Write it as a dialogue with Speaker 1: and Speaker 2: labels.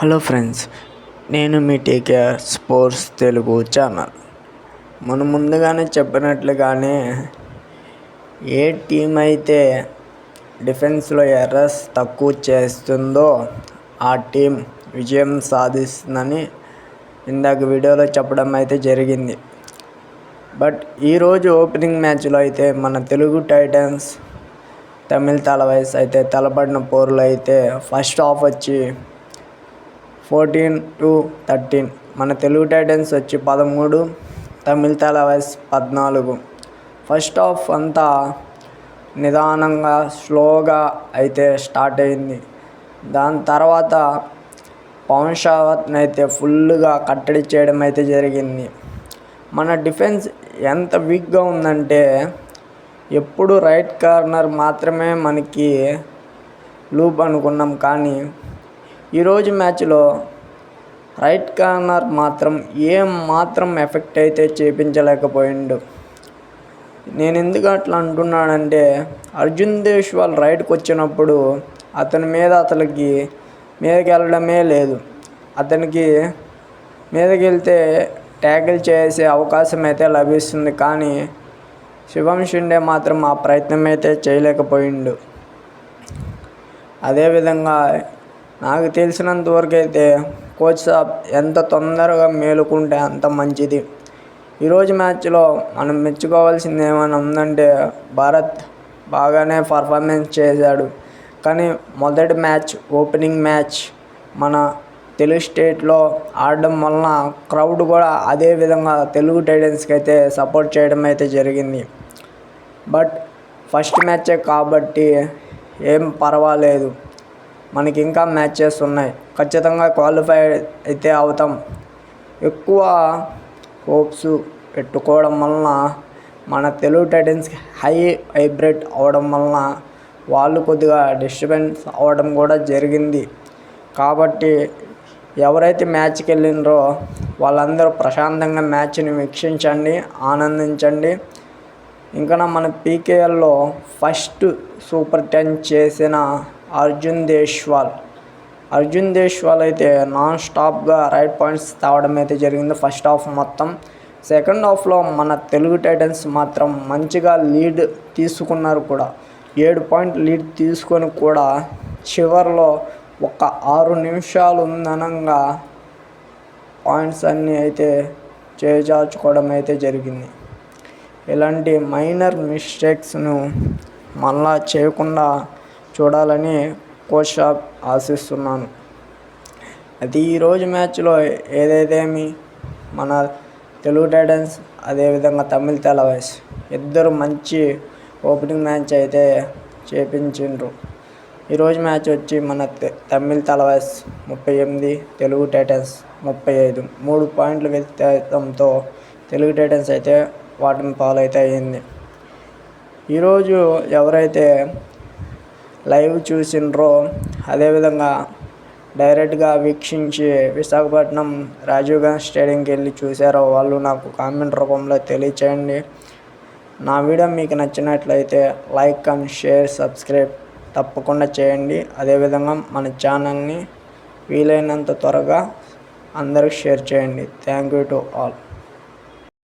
Speaker 1: Hello friends నేను మీ TKR sports Telugu channel. మనం ముందుగానే చెప్పినట్లుగానే ఏ టీం అయితే డిఫెన్స్లో ఎర్రస్ తక్కువ చేస్తుందో ఆ టీం విజయం సాధిస్తుందని ఇందాక వీడియోలో చెప్పడం అయితే జరిగింది. బట్ ఈరోజు ఓపెనింగ్ మ్యాచ్లో అయితే మన తెలుగు టైటన్స్ తమిళ తలవైస్ అయితే తలపడిన పోరులు అయితే ఫస్ట్ హాఫ్ వచ్చి ఫోర్టీన్ టు థర్టీన్. మన తెలుగు టైటన్స్ వచ్చి పదమూడు తమిళ తలవైస్ పద్నాలుగు. ఫస్ట్ హాఫ్ అంతా నిదానంగా స్లోగా అయితే స్టార్ట్ అయింది. దాని తర్వాత పవన్ షావత్ని అయితే ఫుల్గా కట్టడి చేయడం అయితే జరిగింది. మన డిఫెన్స్ ఎంత వీక్గా ఉందంటే ఎప్పుడు రైట్ కార్నర్ మాత్రమే మనకి లూప్ అనుకున్నాం కానీ ఈరోజు మ్యాచ్లో రైట్ కార్నర్ మాత్రం ఏం మాత్రం ఎఫెక్ట్ అయితే చేపించలేకపోయిండు. నేను ఎందుకు అట్లా అంటున్నానంటే అర్జున్ దేశ్వాల్ రైట్కి వచ్చినప్పుడు అతని మీద అతనికి మీదకి వెళ్ళడమే లేదు. అతనికి మీదకి వెళ్తే ట్యాకిల్ చేసే అవకాశం అయితే లభిస్తుంది కానీ శుభం షిండే మాత్రం ఆ ప్రయత్నం అయితే చేయలేకపోయిండు. అదేవిధంగా నాకు తెలిసినంత వరకు అయితే కోచ్ సాబ్ ఎంత తొందరగా మేలుకుంటే అంత మంచిది. ఈరోజు మ్యాచ్లో మనం మెచ్చుకోవాల్సింది ఏమైనా ఉందంటే భారత్ బాగానే పర్ఫార్మెన్స్ చేశాడు. కానీ మొదటి మ్యాచ్ ఓపెనింగ్ మ్యాచ్ మన తెలుగు స్టేట్లో ఆడడం వలన క్రౌడ్ కూడా అదే విధంగా తెలుగు టైటన్స్కి అయితే సపోర్ట్ చేయడం అయితే జరిగింది. బట్ ఫస్ట్ మ్యాచే కాబట్టి ఏం పర్వాలేదు. మనకి ఇంకా మ్యాచెస్ ఉన్నాయి. ఖచ్చితంగా క్వాలిఫై అయితే అవుతాం. ఎక్కువ హోప్స్ పెట్టుకోవడం వలన మన తెలుగు టైటన్స్కి హై హైబ్రిడ్ అవడం వలన వాళ్ళు కొద్దిగా డిస్టర్బెన్స్ అవడం కూడా జరిగింది. కాబట్టి ఎవరైతే మ్యాచ్కి వెళ్ళినరో వాళ్ళందరూ ప్రశాంతంగా మ్యాచ్ని వీక్షించండి ఆనందించండి. ఇంకా మన పీకేఎల్లో ఫస్ట్ సూపర్ టెన్ చేసిన అర్జున్ దేశ్వాల్ అర్జున్ దేశ్వాల్ అయితే నాన్ స్టాప్గా రైట్ పాయింట్స్ తేవడం అయితే జరిగింది ఫస్ట్ హాఫ్ మొత్తం. సెకండ్ హాఫ్లో మన తెలుగు టైటన్స్ మాత్రం మంచిగా లీడ్ తీసుకున్నారు కూడా. ఏడు పాయింట్ లీడ్ తీసుకొని కూడా చివరిలో ఒక ఆరు నిమిషాలు ఉందనంగా పాయింట్స్ అన్నీ అయితే చేజార్చుకోవడం అయితే జరిగింది. ఇలాంటి మైనర్ మిస్టేక్స్ను మళ్ళా చేయకుండా చూడాలని కోచ్ షాప్ ఆశిస్తున్నాను. అది ఈరోజు మ్యాచ్లో ఏదేదేమి మన తెలుగు టైటన్స్ అదేవిధంగా తమిళ తెలవైస్ ఇద్దరు మంచి ఓపెనింగ్ మ్యాచ్ అయితే చేపించిండ్రు. ఈరోజు మ్యాచ్ వచ్చి మన తమిళ తలవాస్ ముప్పై ఎనిమిది తెలుగు టైటన్స్ ముప్పై ఐదు. మూడు పాయింట్ల వ్యత్యాసంతో తెలుగు టైటన్స్ అయితే వాటిని పాలైతే అయ్యింది ఈరోజు ఎవరైతే లైవ్ చూసినరో అదేవిధంగా డైరెక్ట్గా వీక్షించి విశాఖపట్నం రాజీవ్ గాంధీ స్టేడియంకి వెళ్ళి చూసారో వాళ్ళు నాకు కామెంట్ రూపంలో తెలియచేయండి. నా వీడియో మీకు నచ్చినట్లయితే లైక్ అండ్ షేర్ సబ్స్క్రైబ్ తప్పకుండా చేయండి. అదేవిధంగా మన ఛానల్ని వీలైనంత త్వరగా అందరికి షేర్ చేయండి. Thank you to all.